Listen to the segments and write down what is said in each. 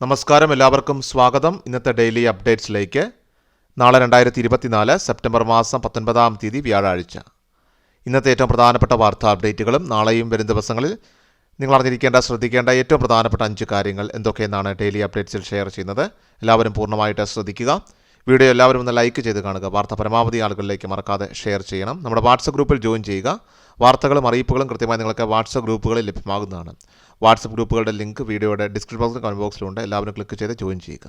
നമസ്കാരം എല്ലാവർക്കും സ്വാഗതം. ഇന്നത്തെ ഡെയിലി അപ്ഡേറ്റ്സിലേക്ക്. നാളെ രണ്ടായിരത്തി ഇരുപത്തിനാല് സെപ്റ്റംബർ മാസം പത്തൊൻപതാം തീയതി വ്യാഴാഴ്ച. ഇന്നത്തെ ഏറ്റവും പ്രധാനപ്പെട്ട വാർത്താ അപ്ഡേറ്റുകളും നാളെയും വരും ദിവസങ്ങളിൽ നിങ്ങൾ അറിഞ്ഞിരിക്കേണ്ട ശ്രദ്ധിക്കേണ്ട ഏറ്റവും പ്രധാനപ്പെട്ട അഞ്ച് കാര്യങ്ങൾ എന്തൊക്കെയെന്നാണ് ഡെയിലി അപ്ഡേറ്റ്സിൽ ഷെയർ ചെയ്യുന്നത്. എല്ലാവരും പൂർണമായിട്ട് ശ്രദ്ധിക്കുക. വീഡിയോ എല്ലാവരും ഒന്ന് ലൈക്ക് ചെയ്ത് കാണുക. വാർത്ത പരമാവധി ആളുകളിലേക്ക് മറക്കാതെ ഷെയർ ചെയ്യണം. നമ്മുടെ വാട്സപ്പ് ഗ്രൂപ്പിൽ ജോയിൻ ചെയ്യുക. വാർത്തകളും അറിയിപ്പുകളും കൃത്യമായി നിങ്ങൾക്ക് വാട്സപ്പ് ഗ്രൂപ്പുകളിൽ ലഭ്യമാകുന്നതാണ്. വാട്സപ്പ് ഗ്രൂപ്പുകളുടെ ലിങ്ക് വീഡിയോയുടെ ഡിസ്ക്രിപ്ഷൻ ബോക്സിലും കമന്റ് ബോക്സിലുണ്ട് എല്ലാവരും ക്ലിക്ക് ചെയ്ത് ജോയിൻ ചെയ്യുക.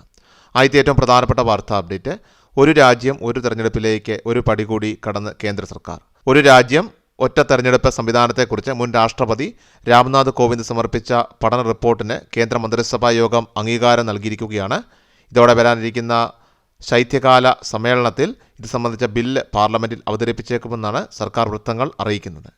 ആദ്യത്തെ ഏറ്റവും പ്രധാനപ്പെട്ട വാർത്ത അപ്ഡേറ്റ്. ഒരു രാജ്യം ഒരു തെരഞ്ഞെടുപ്പിലേക്ക് ഒരു പടി കൂടി കടന്ന് കേന്ദ്ര സർക്കാർ. ഒരു രാജ്യം ഒറ്റ തെരഞ്ഞെടുപ്പ് സംവിധാനത്തെക്കുറിച്ച് മുൻ രാഷ്ട്രപതി രാംനാഥ് കോവിന്ദ് സമർപ്പിച്ച പഠന റിപ്പോർട്ടിന് കേന്ദ്ര മന്ത്രിസഭാ യോഗം അംഗീകാരം നൽകിയിരിക്കുകയാണ്. ഇതോടെ വരാനിരിക്കുന്ന ശൈത്യകാല സമ്മേളനത്തിൽ ഇത് സംബന്ധിച്ച ബില്ല് പാർലമെന്റിൽ അവതരിപ്പിച്ചേക്കുമെന്നാണ് സർക്കാർ വൃത്തങ്ങൾ അറിയിക്കുന്നത്.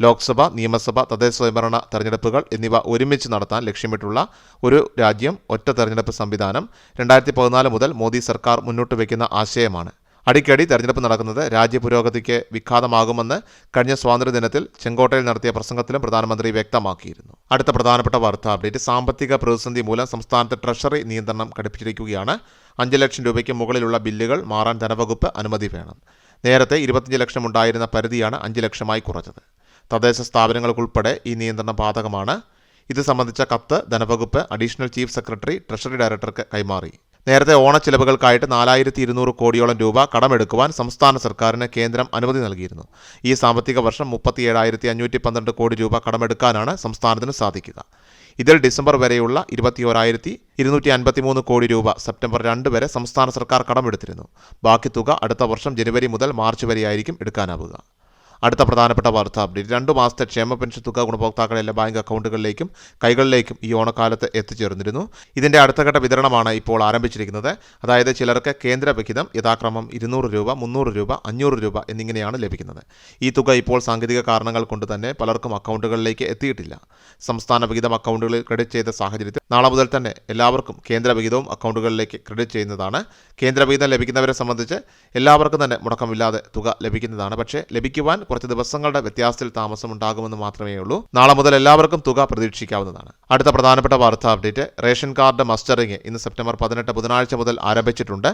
ലോക്സഭ നിയമസഭ തദ്ദേശ സ്വയംഭരണ തെരഞ്ഞെടുപ്പുകൾ എന്നിവ ഒരുമിച്ച് നടത്താൻ ലക്ഷ്യമിട്ടുള്ള ഒരു രാജ്യം ഒറ്റ തെരഞ്ഞെടുപ്പ് സംവിധാനം രണ്ടായിരത്തി പതിനാല് മുതൽ മോദി സർക്കാർ മുന്നോട്ട് വയ്ക്കുന്ന ആശയമാണ്. അടിക്കടി തെരഞ്ഞെടുപ്പ് നടക്കുന്നത് രാജ്യപുരോഗതിക്ക് വിഘാതമാകുമെന്ന് കഴിഞ്ഞ സ്വാതന്ത്ര്യ ദിനത്തിൽ ചെങ്കോട്ടയിൽ നടത്തിയ പ്രസംഗത്തിലും പ്രധാനമന്ത്രി വ്യക്തമാക്കിയിരുന്നു. അടുത്ത പ്രധാനപ്പെട്ട വാർത്താ അപ്ഡേറ്റ് സാമ്പത്തിക പ്രതിസന്ധി മൂലം സംസ്ഥാനത്ത് ട്രഷറി നിയന്ത്രണം ഘടിപ്പിച്ചിരിക്കുകയാണ്. അഞ്ച് ലക്ഷം രൂപയ്ക്ക് മുകളിലുള്ള ബില്ലുകൾ മാറാൻ ധനവകുപ്പ് അനുമതി വേണം. നേരത്തെ ഇരുപത്തിയഞ്ച് ലക്ഷം ഉണ്ടായിരുന്ന പരിധിയാണ് അഞ്ച് ലക്ഷമായി കുറച്ചത് തദ്ദേശ സ്ഥാപനങ്ങൾക്കുൾപ്പെടെ ഈ നിയന്ത്രണം ബാധകമാണ്. ഇത് സംബന്ധിച്ച കത്ത് ധനവകുപ്പ് അഡീഷണൽ ചീഫ് സെക്രട്ടറി ട്രഷറി ഡയറക്ടർക്ക് കൈമാറി. നേരത്തെ ഓണച്ചിലവുകൾക്കായിട്ട് നാലായിരത്തി ഇരുന്നൂറ് കോടിയോളം രൂപ കടമെടുക്കുവാൻ സംസ്ഥാന സർക്കാരിന് കേന്ദ്രം അനുമതി നൽകിയിരുന്നു. ഈ സാമ്പത്തിക വർഷം മുപ്പത്തി ഏഴായിരത്തി അഞ്ഞൂറ്റി പന്ത്രണ്ട് കോടി രൂപ കടമെടുക്കാനാണ് സംസ്ഥാനത്തിന് സാധിക്കുക. ഇതിൽ ഡിസംബർ വരെയുള്ള ഇരുപത്തിയോരായിരത്തി ഇരുന്നൂറ്റി അൻപത്തി മൂന്ന് കോടി രൂപ സെപ്റ്റംബർ രണ്ട് വരെ സംസ്ഥാന സർക്കാർ കടമെടുത്തിരുന്നു. ബാക്കി തുക അടുത്ത വർഷം ജനുവരി മുതൽ മാർച്ച് വരെയായിരിക്കും എടുക്കാനാവുക. അടുത്ത പ്രധാനപ്പെട്ട വാർത്താ അപ്ഡേറ്റ് രണ്ട് മാസത്തെ ക്ഷേമ പെൻഷൻ തുക ഗുണഭോക്താക്കളുടെ എല്ലാ ബാങ്ക് അക്കൗണ്ടുകളിലേക്കും കൈകളിലേക്കും ഈ ഓണക്കാലത്ത് എത്തിച്ചേർന്നിരുന്നു. ഇതിന്റെ അടുത്ത ഘട്ട വിതരണമാണ് ഇപ്പോൾ ആരംഭിച്ചിരിക്കുന്നത്. അതായത് ചിലർക്ക് കേന്ദ്ര വിഹിതം യഥാക്രമം ഇരുന്നൂറ് രൂപ മുന്നൂറ് രൂപ അഞ്ഞൂറ് രൂപ എന്നിങ്ങനെയാണ് ലഭിക്കുന്നത്. ഈ തുക ഇപ്പോൾ സാങ്കേതിക കാരണങ്ങൾ കൊണ്ട് തന്നെ പലർക്കും അക്കൗണ്ടുകളിലേക്ക് എത്തിയിട്ടില്ല. സംസ്ഥാന വിഹിതം അക്കൗണ്ടുകളിൽ ക്രെഡിറ്റ് ചെയ്ത സാഹചര്യത്തിൽ നാളെ മുതൽ തന്നെ എല്ലാവർക്കും കേന്ദ്ര വിഹിതവും അക്കൗണ്ടുകളിലേക്ക് ക്രെഡിറ്റ് ചെയ്യുന്നതാണ്. കേന്ദ്ര വിഹിതം ലഭിക്കുന്നവരെ സംബന്ധിച്ച് എല്ലാവർക്കും തന്നെ മുടക്കമില്ലാതെ തുക ലഭിക്കുന്നതാണ്. പക്ഷേ ലഭിക്കുവാൻ കുറച്ച് ദിവസങ്ങളുടെ വ്യത്യാസത്തിൽ താമസം ഉണ്ടാകുമെന്ന് മാത്രമേ ഉള്ളൂ. നാളെ മുതൽ എല്ലാവർക്കും തുക പ്രതീക്ഷിക്കാവുന്നതാണ്. അടുത്ത പ്രധാനപ്പെട്ട വാർത്താ അപ്ഡേറ്റ് റേഷൻ കാർഡ് മസ്റ്ററിംഗ് ഇന്ന് സെപ്റ്റംബർ പതിനെട്ട് ബുധനാഴ്ച മുതൽ ആരംഭിച്ചിട്ടുണ്ട്.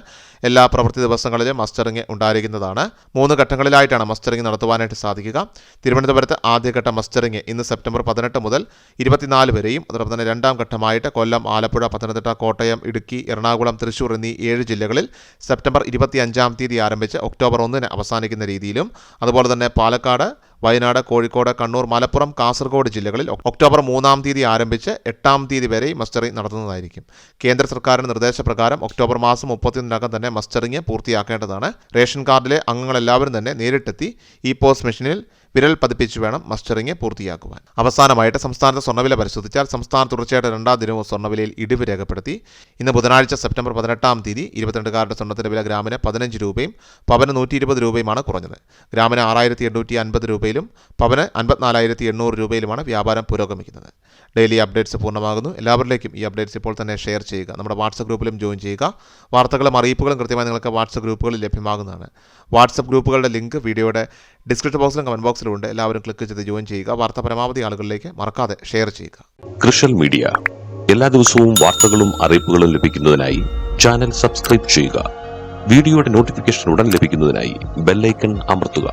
എല്ലാ പ്രവൃത്തി ദിവസങ്ങളിലും മസ്റ്ററിംഗ് ഉണ്ടായിരിക്കുന്നതാണ്. മൂന്ന് ഘട്ടങ്ങളിലായിട്ടാണ് മസ്റ്ററിംഗ് നടത്തുവാനായിട്ട് സാധിക്കുക. തിരുവനന്തപുരത്ത് ആദ്യഘട്ട മസ്റ്ററിംഗ് ഇന്ന് സെപ്റ്റംബർ പതിനെട്ട് മുതൽ ഇരുപത്തിനാല് വരെയും അതോടൊപ്പം തന്നെ രണ്ടാം ഘട്ടമായിട്ട് കൊല്ലം ആലപ്പുഴ പത്തനംതിട്ട കോട്ടയം ഇടുക്കി എറണാകുളം തൃശൂർ എന്നീ ഏഴ് ജില്ലകളിൽ സെപ്റ്റംബർ ഇരുപത്തി അഞ്ചാം തീയതി ആരംഭിച്ച് ഒക്ടോബർ ഒന്നിന് അവസാനിക്കുന്ന രീതിയിലും അതുപോലെ തന്നെ പാലക്കാട് വയനാട് കോഴിക്കോട് കണ്ണൂർ മലപ്പുറം കാസർഗോഡ് ജില്ലകളിൽ ഒക്ടോബർ മൂന്നാം തീയതി ആരംഭിച്ച് എട്ടാം തീയതി വരെ മസ്റ്ററിംഗ് നടത്തുന്നതായിരിക്കും. കേന്ദ്ര സർക്കാരിന്റെ നിർദ്ദേശപ്രകാരം ഒക്ടോബർ മാസം മുപ്പത്തിയൊന്നിനകം തന്നെ മസ്റ്ററിംഗ് പൂർത്തിയാക്കേണ്ടതാണ്. റേഷൻ കാർഡിലെ അംഗങ്ങളെല്ലാവരും തന്നെ നേരിട്ടെത്തി ഇ പോസ്റ്റ് മെഷീനിൽ വിരൽ പതിപ്പിച്ച് വേണം മസ്റ്ററിംഗ് പൂർത്തിയാക്കുവാൻ. അവസാനമായിട്ട് സംസ്ഥാനത്തെ സ്വർണവില പരിശോധിച്ചാൽ സംസ്ഥാന തുടർച്ചയായിട്ട് രണ്ടാം ദിനവും സ്വർണവിലയിൽ ഇടിവ് രേഖപ്പെടുത്തി. ഇന്ന് ബുധനാഴ്ച സെപ്റ്റംബർ പതിനെട്ടാം തീയതി ഇരുപത്തിരണ്ടുകാരുടെ സ്വർണത്തിന്റെ വില ഗ്രാമിന് പതിനഞ്ച് രൂപയും പവന് നൂറ്റി ഇരുപത് രൂപയുമാണ് കുറഞ്ഞത്. ഗ്രാമിന് ആറായിരത്തി എണ്ണൂറ്റി അൻപത് രൂപയിലും പവന് അൻപത്തിനാലായിരത്തി എണ്ണൂറ് രൂപയിലുമാണ് വ്യാപാരം പുരോഗമിക്കുന്നത്. ഡെയിലി അപ്ഡേറ്റ്സ് പൂർണമാകുന്നു. എല്ലാവരിലേക്കും ഈ അപ്ഡേറ്റ്സ് ഇപ്പോൾ തന്നെ ഷെയർ ചെയ്യുക. നമ്മുടെ വാട്സപ്പ് ഗ്രൂപ്പിലും ജോയിൻ ചെയ്യുക. വാർത്തകളും അറിയിപ്പുകളും കൃത്യമായി നിങ്ങൾക്ക് വാട്സപ്പ് ഗ്രൂപ്പുകളിൽ ലഭ്യമാകുന്നതാണ്. വാട്സപ്പ് ഗ്രൂപ്പുകളുടെ ലിങ്ക് വീഡിയോയുടെ ഡിസ്ക്രിപ്ഷൻ ബോക്സിലും കമന്റ് ബോക്സിലും ഉണ്ട്. എല്ലാവരും ക്ലിക്ക് ചെയ്ത് ജോയിൻ ചെയ്യുക. വാർത്ത പരമാവധി ആളുകളിലേക്ക് മറക്കാതെ ഷെയർ ചെയ്യുക. കൃഷൽ മീഡിയ എല്ലാ ദിവസവും വാർത്തകളും അറിയിപ്പുകളും ലഭിക്കുന്നതിനായി ചാനൽ സബ്സ്ക്രൈബ് ചെയ്യുക. വീഡിയോയുടെ നോട്ടിഫിക്കേഷൻ ഉടൻ ലഭിക്കുന്നതിനായി ബെല്ലൈക്കൺ അമർത്തുക.